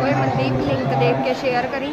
कोई लिंक देख शेयर करी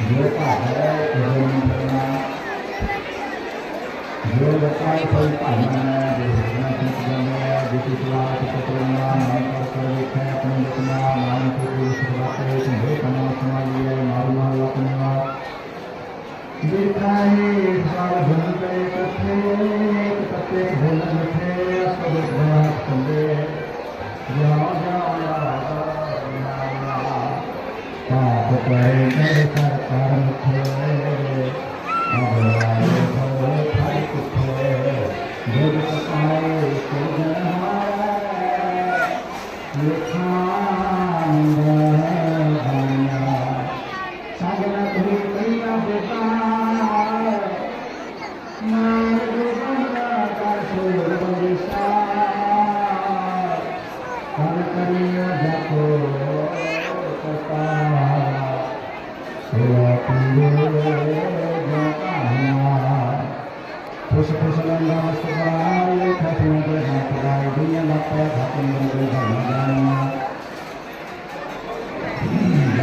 योगा है भजन करना योग काय कोई पाहना देखना करना विचित्रा करना मन पर कर देखना अपन देखना मन को कोई शुरुआत है संभव करना समाज है मालूम हुआ करना देखा है सारा भजन करे करते प्रत्येक भजन লেখা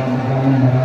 Thank.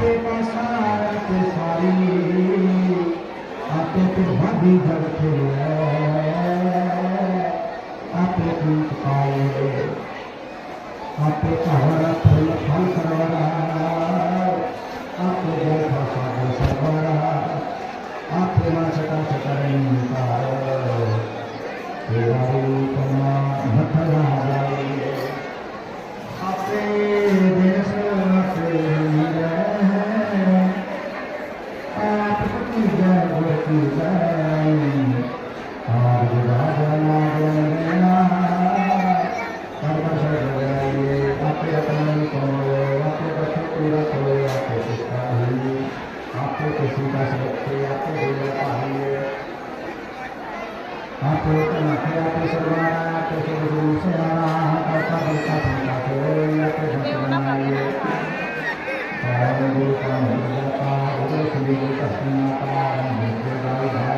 ते मसार ते सारी। आपे तो ते हदी जगते आपे दूध पाए आपे कहरा फल फल करवारा आपे जय भाषा सरवारा आपे माँ चटा चटा नहीं मिलता। है तेरा रूप ना हथरा आपकी जय की जय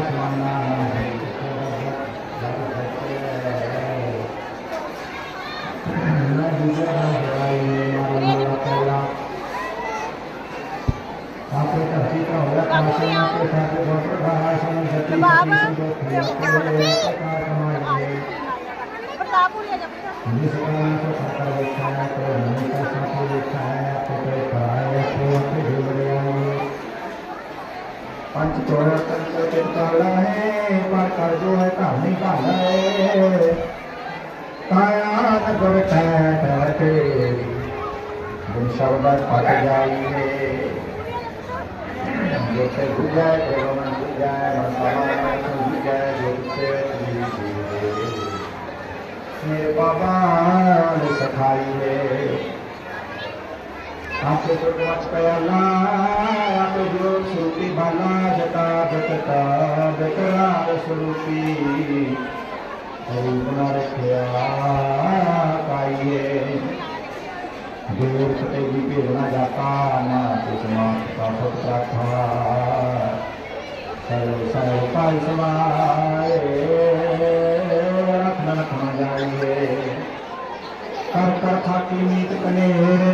पंच तोड़ा तंत्र चिंताला है पर कर जो है कहानी का है काया न गुर ठहर गुण शब्द पट जाइए जैसे तो मन जाए मन मेरे बाबा ने सखाइए आपके तो मच पयाला आपके जो सुरती बाला जटा जटता जटरा सुरती रूप रखिया पाइए। दूर से भी भेजना जाता ना, कुछ मात का फट रखा। सर्व सर्व पाई समाए रखना जाइए कर कर खाती नीत कनेरे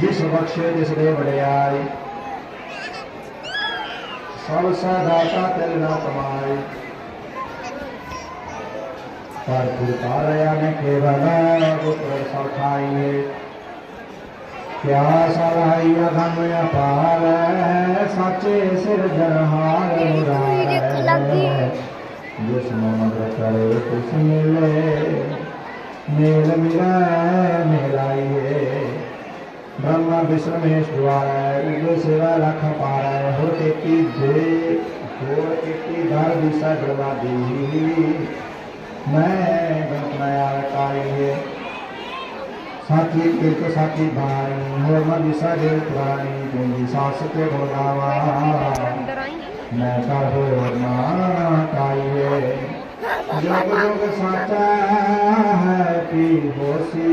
जिस बख्शे जिसने बड़ियाई सब सदाता तिल न कमाए पर पुकारया ने केवल पुत्र सौठाइए क्या सराय धन अपार सचे सिर जनहार जिस मगर करे कुछ मिले मेल मिला मिलाइए ब्रह्मा विष्णु महेश्वराय उग्र सेवा रख पाराय हो की जय हो इति धर दिशा ब्रह्मादी मैं गंतनाया कारिये साथी तीर्थ साथी भाई हो मन दिशा देव प्राणी तुम सास के भोगावा। मैं कहो ना कारिये जग जग साचा है, पी होसी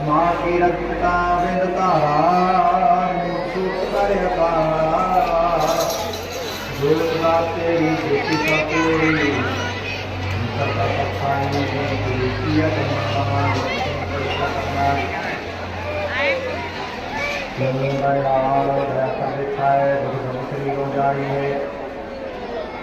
माँ की रक्ता वेदता करता दुर्गा तेरी खेती सपूरी सता सताई किया समान गया और ऐसा लिखा है श्री हो जाइए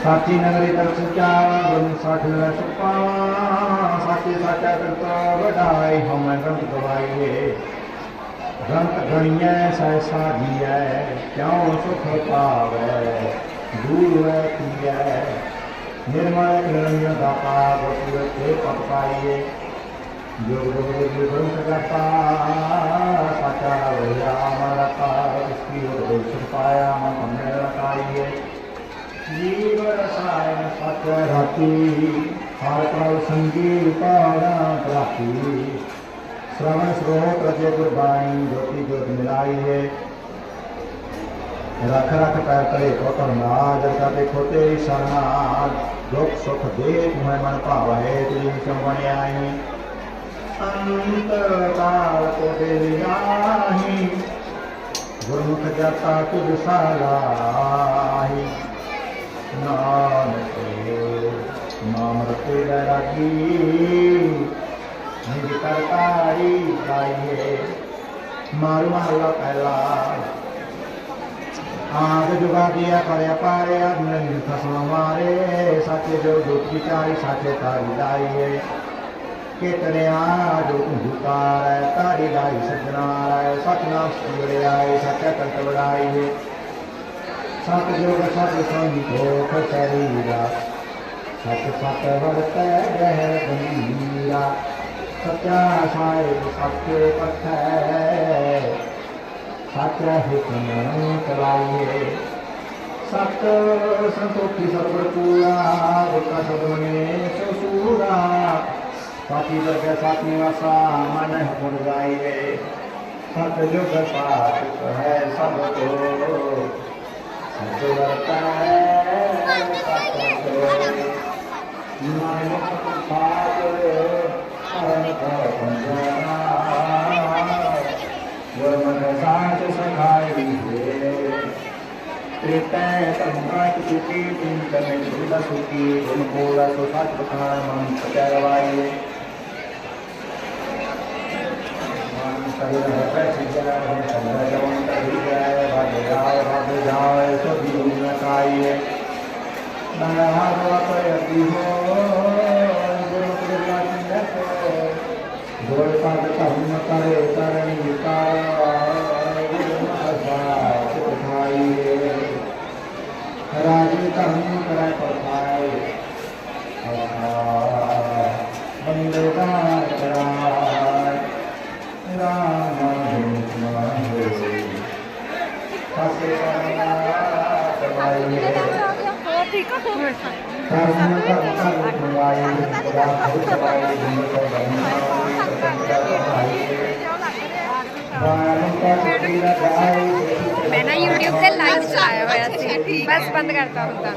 साची नगरी तत्सत्यावन साठ नगर छप्पावन साक्षी साचा करता तो बढ़ाई हम रंग गवाइए रंग गणिय सहसा दिय क्यों सुख पाव? दूर है पिया निर्मल गणिय दाता वसुर से पद पाइए। जो ग्रंथ करता, साचा वही हमारा रता उसकी ओर पाया मन हमने लगाइए जीव रसायन सत्वरति हर ज्योति ज्योत मिलाई है रख रख पैर करे कोकर नाज कभी खोते शरणाद दुख सुख देख मैं मन पावे तुझे संबण आई अंत काल को दिलाही गुरमुख जाता तुझ सालाही नाम नाम तेरा रागी मेरी तरकारी गाइए मारू महला पहला आग जुगा दिया करे पारे अग्नि मारे साचे जो दुख विचारी साचे तारी दाइए कितने आज झुकार तारी दाई सजना सचना सूर्य आए सत्य कर्तवड़ाइए सत जोग सत संग भोग शरीरा सत सत वरत ग्रह गंभीरा सत्या साय सत्य पथ सत्र हित कराइए सत संतोषि सत्र पूरा उसका सदने ससुरा साथी वर्ग साथ निवासा मन मुर्गाइए सत युग साथ है सबको सुखी चिंतन झूला सुखी गुणमूला सुखा सुखाम सचरवाये मानसर हर चिंतन हर चंद्र जवंत हृदय गाय हद जाय सो दीन नकाइए नहर पयति हो गुरु कृपा चिंतक गोल पाद कहम करे करण विकार सुखाइए राज़ी कहम करे पठाए बंदे का राम राम ਠੀਕ ਹੋ ਕਰਮ ਕਰਮ ਕਰਮ ਕਰਵਾਈਏ ਖੁਦਾ ਖੁਦ ਕਰਵਾਈਏ ਕੋ ਮੈਂ ਨਾ YouTube ਤੇ ਲਾਈਵ ਚਲਾਇਆ ਹੋਇਆ ਸੀ। ਬਸ ਬੰਦ ਕਰਤਾ ਹੁੰਦਾ